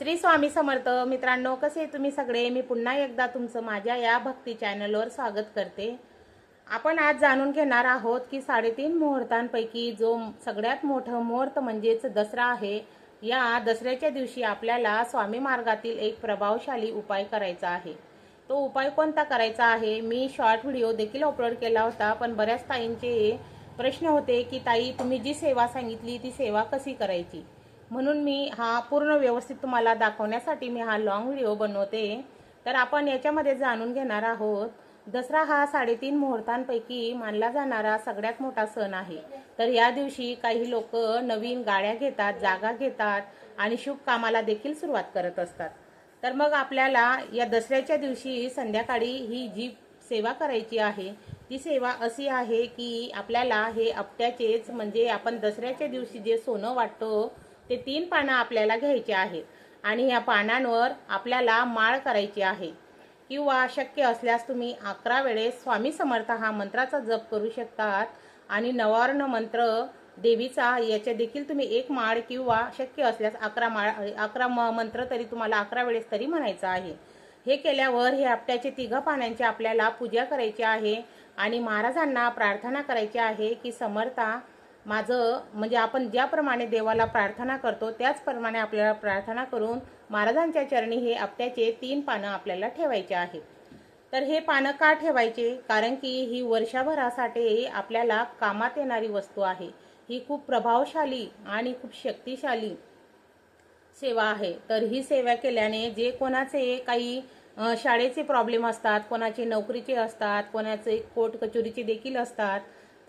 श्री स्वामी समर्थ मित्रांनो कसे तुम्ही सगळे? मी पुन्हा एकदा तुमचं माझ्या या भक्ती चॅनलवर स्वागत करते. आपण आज जाणून घेणार आहोत की साडेतीन मुहूर्तांपैकी जो सगळ्यात मोठं मुहूर्त म्हणजेच दसरा आहे या दसऱ्याच्या दिवशी आपल्याला स्वामी मार्गातील एक प्रभावशाली उपाय करायचा आहे. तो उपाय कोणता करायचा आहे? मी शॉर्ट व्हिडिओ देखील अपलोड केला होता पण बऱ्याच ताईंचे प्रश्न होते की ताई तुम्ही जी सेवा सांगितली ती सेवा कशी करायची? म्हणून मी हा पूर्ण व्यवस्थित तुम्हाला दाखवण्यासाठी मी हा लॉंग व्हिडिओ बनवते. तर आपण याच्यामध्ये जाणून घेणार आहोत दसरा हा साडेतीन मुहूर्तांपैकी मानला जाणारा सगळ्यात मोठा सण आहे. तर या दिवशी काही लोक नवीन गाड्या घेतात जागा घेतात आणि शुभ कामाला देखील सुरुवात करत असतात. तर मग आपल्याला या दसऱ्याच्या दिवशी संध्याकाळी ही जी सेवा करायची आहे ती सेवा अशी आहे की आपल्याला हे आपट्याचेच म्हणजे आपण दसऱ्याच्या दिवशी जे सोनं वाटतो ते तीन पानं आपल्याला घ्यायचे आहेत आणि ह्या पानांवर आपल्याला माळ करायची आहे. किंवा शक्य असल्यास तुम्ही अकरा वेळेस स्वामी समर्थ हा मंत्राचा जप करू शकतात. आणि नवार्ण मंत्र देवीचा याच्या देखील तुम्ही एक माळ किंवा शक्य असल्यास अकरा माळ अकरा म- मंत्र तरी तुम्हाला अकरा वेळेस तरी म्हणायचं आहे. हे केल्यावर हे आपट्याचे तिघा पानांची आपल्याला पूजा करायची आहे. आणि महाराजांना प्रार्थना करायची आहे की समर्था माझं म्हणजे आपण ज्याप्रमाणे देवाला प्रार्थना करतो त्याचप्रमाणे आपल्याला प्रार्थना करून महाराजांच्या चरणी हे आपट्याचे तीन पानं आपल्याला ठेवायचे आहेत. तर हे पानं का ठेवायचे? कारण की ही वर्षभरासाठी आपल्याला कामात येणारी वस्तू आहे. ही खूप प्रभावशाली आणि खूप शक्तिशाली सेवा आहे. तर ही सेवा केल्याने जे कोणाचे काही शाळेचे प्रॉब्लेम असतात कोणाचे नोकरीचे असतात कोणाचे कोर्ट कचोरीचे देखील असतात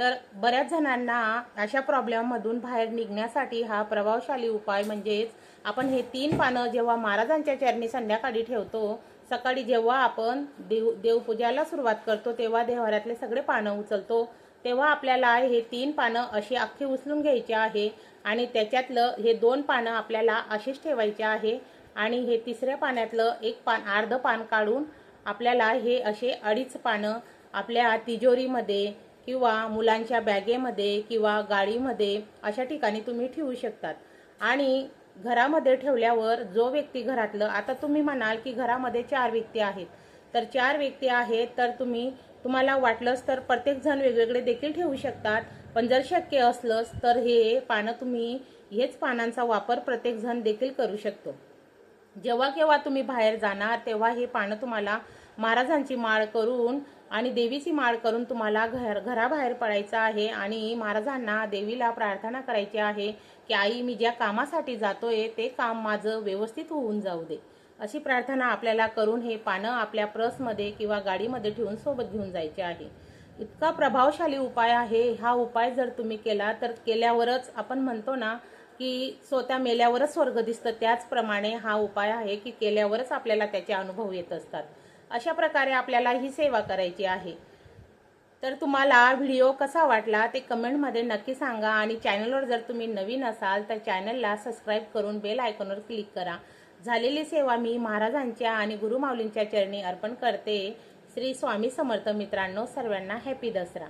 तर बऱ्याच जणांना अशा प्रॉब्लेममधून बाहेर निघण्यासाठी हा प्रभावशाली उपाय म्हणजेच आपण हे तीन पानं जेव्हा महाराजांच्या चरणी संध्याकाळी ठेवतो सकाळी जेव्हा आपण देव देवपूजाला सुरुवात करतो तेव्हा देवाऱ्यातले सगळे पानं उचलतो तेव्हा आपल्याला हे तीन पानं अशी अख्खी उचलून घ्यायची आहे आणि त्याच्यातलं हे दोन पानं आपल्याला अशीच ठेवायचे आहे आणि हे तिसऱ्या पाण्यातलं एक पान अर्ध पान काढून आपल्याला हे असे अडीच पानं आपल्या तिजोरीमध्ये किंवा मुलांच्या बॅगेमध्ये किंवा गाडीमध्ये अशा ठिकाणी तुम्ही ठेवू शकतात. आणि घरामध्ये ठेवल्यावर जो व्यक्ती घरातलं आता तुम्ही म्हणाल की घरामध्ये चार व्यक्ती आहेत. तर चार व्यक्ती आहेत तर तुम्ही तुम्हाला वाटलंच तर प्रत्येक जण वेगवेगळे देखील ठेवू शकतात. पण जर शक्य असलंच तर हे पानं तुम्ही हेच पानांचा वापर प्रत्येक जण देखील करू शकतो. जेव्हा केव्हा तुम्ही बाहेर जाणार तेव्हा हे पानं तुम्हाला महाराजांची माळ करून आणि देवीची माळ करून तुम्हाला घर घराबाहेर पडायचं आहे आणि महाराजांना देवीला प्रार्थना करायची आहे की आई मी ज्या कामासाठी जातोय ते काम माझं व्यवस्थित होऊन जाऊ दे. अशी प्रार्थना आपल्याला करून हे पानं आपल्या प्रसमध्ये किंवा गाडीमध्ये ठेवून सोबत घेऊन जायचे आहे. इतका प्रभावशाली उपाय आहे. हा उपाय जर तुम्ही केला तर केल्यावरच आपण म्हणतो ना की स्वतः मेल्यावरच स्वर्ग दिसतं. त्याचप्रमाणे हा उपाय आहे की केल्यावरच आपल्याला त्याचे अनुभव येत असतात. अशा प्रकारे आपल्याला ही सेवा करायची आहे. तर तुम्हाला व्हिडिओ कसा वाटला ते कमेंटमध्ये नक्की सांगा आणि चॅनलवर जर तुम्ही नवीन असाल तर चॅनलला सबस्क्राईब करून बेल आयकॉनवर क्लिक करा. झालेली सेवा मी महाराजांच्या आणि गुरुमाऊलींच्या चरणी अर्पण करते. श्री स्वामी समर्थ मित्रांनो सर्वांना हॅपी दसरा.